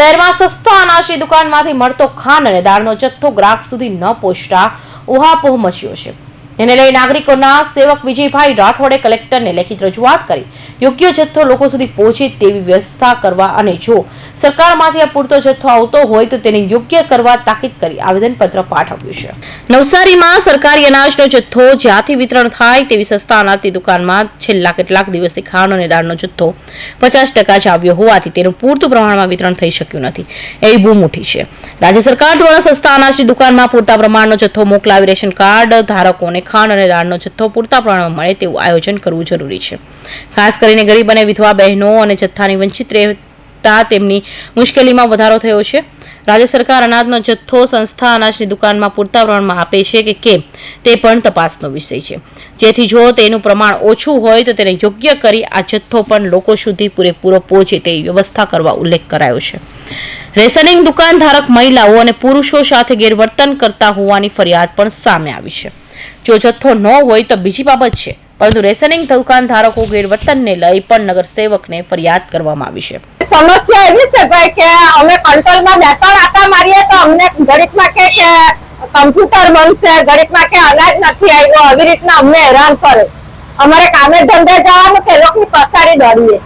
શહેરમાં સસ્તા અનાજની દુકાનમાંથી મળતો ખાંડ અને દાળનો જથ્થો ગ્રાહક સુધી ન પહોંચતા ઉહાપોહ મચ્યો છે. એને લઈ નાગરિકોના સેવક વિજયભાઈ રાઠોડે કલેક્ટરને લેખિત રજૂઆત કરી. યોગ્ય જથ્થો લોકો સુધી પહોંચે તેવી વ્યવસ્થા કરવા અને જો સરકારમાંથી આ પૂરતો જથ્થો આવતો હોય તો તેને યોગ્ય કરવા તાકીદ કરી આવેદનપત્ર પાઠવ્યું છે. નવસારીમાં સરકારી અનાજનો જથ્થો જ્યાંથી વિતરણ થાય તેવી સસ્તા અનાજની દુકાનમાં છેલ્લા કેટલાક દિવસથી ખાંડ અને દાળનો જથ્થો પચાસ ટકા જ આવ્યો હોવાથી તેનું પૂરતું પ્રમાણમાં વિતરણ થઈ શક્યું નથી. એવી બૂમ ઉઠી છે. રાજ્ય સરકાર દ્વારા સસ્તા અનાજની દુકાનમાં પૂરતા પ્રમાણનો જથ્થો મોકલાવી રેશન કાર્ડ ધારકોને ખાંડ અને દાળનો જથ્થો પૂરતા પ્રમાણમાં મળે તેવું આયોજન કરવું જરૂરી છે. ખાસ કરીને ગરીબ અને વિધવા બહેનો અને જથ્થાની વંચિત રહેતા તેમની મુશ્કેલીમાં વધારો થયો છે. રાજ્ય સરકાર અનાજનો જથ્થો સંસ્થા અનાજની દુકાનમાં પૂરતા પ્રમાણમાં આપે છે કે કેમ તે પણ તપાસનો વિષય છે. જેથી જો તેનું પ્રમાણ ઓછું હોય તો તેને યોગ્ય કરી આ જથ્થો પણ લોકો સુધી પૂરેપૂરો પહોંચે તેવી વ્યવસ્થા કરવા ઉલ્લેખ કરાયો છે. રેશનિંગ દુકાન ધારક મહિલાઓ અને પુરુષો સાથે ગેરવર્તન કરતા હોવાની ફરિયાદ પણ સામે આવી છે. જો જથ્થો ન હોય તો બીજી બાબત છે. પરંતુ રેશનિંગ દુકાન ધારકો ગેરવર્તનને લઈ પણ નગરસેવકને ફરિયાદ કરવામાં આવી છે. સમસ્યા એવી છે ભાઈ કે અમે કંટ્રોલમાં બે ત્રણ આટા મારીએ તો અમને ઘડીકમાં કે કે કમ્પ્યુટર બનશે ઘડીકમાં કે અનાજ નથી આવ્યો આવી રીતના અમને હેરાન કરે. અમારે કામે ધંધે જવાનું કે લોકો લોકોની પસાડી દોડીએ.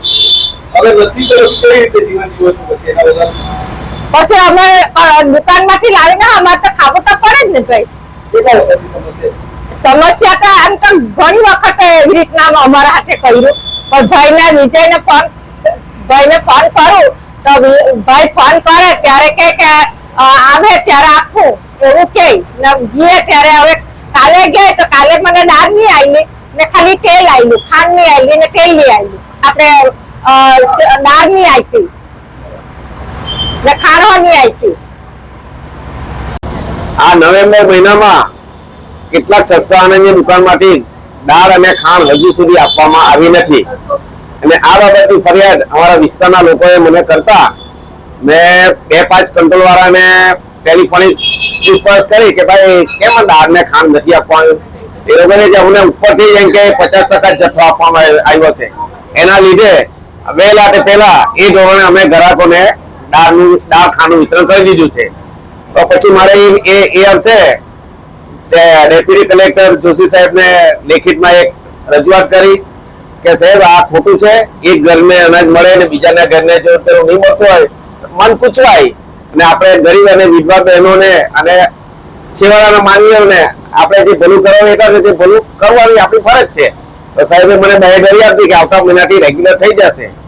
પછી અમે દુકાનમાંથી લાવીને અમારે તો ખાવું તો પડે જ ને ભાઈ. સમસ્યા તો આમ તો ઘણી વખત એવી રીતના અમારા હાથે કર્યું. પણ ભાઈને વિજયને ફોન ભાઈને ફોન કરું તો ભાઈ ફોન કરે ત્યારે કે આવે ત્યારે આપું. એવું કે, ને ત્યારે હવે કાલે ગયે તો કાલે મને દાળ નહીં આવી ને ખાલી તેલ આવ્યું ખાંડ નહીં આવી ને તેલ નહીં આવ્યું આપણે દાળ નહીં આવી ને ખાણો નહીં આવી આ નવેમ્બર મહિનામાં કેટલાક સસ્તા અનાજની દુકાનમાંથી દાળ અને ખાંડ હજુ સુધી આપવામાં આવી નથી. અને આ બાબતની ફરિયાદ અમારા વિસ્તારના લોકોએ મને કરતા મેં બે પાંચ કંટ્રોલવાળાને ટેલિફોનિક પૂછપરછ કરી કે ભાઈ, કેમ દાળ ને ખાંડ નથી આપવાનું? એ લોકોએ કે અમને ઉપરથી એમ કે પચાસ ટકા જથ્થો આપવામાં આવ્યો છે. એના લીધે વહેલા તે પહેલા એ ધોરણે અમે ગ્રાહકોને દાળનું, દાળ ખાંડનું વિતરણ કરી દીધું છે. તો પછી મારે એ- એ એ અર્થે ડેપ્યુટી કલેક્ટર જોશી સાહેબને લેખિતમાં એક રજૂઆત કરી કે સાહેબ, આ ખોટું છે, એક ઘરને અનાજ મળે અને બીજાના ઘરને જો તેનું નહીં મળતું હોય, મન કૂચવાય. અને આપણે ગરીબ અને વિધવા બહેનોને અને છેવાડાના માનવીઓને આપણે જે ભલું કરવાનું એટલા છે તે ભલું કરવાની આપણી ફરજ છે. તો સાહેબે મને બાહેધરી આપી કે આવતા મહિનાથી રેગ્યુલર થઈ જશે.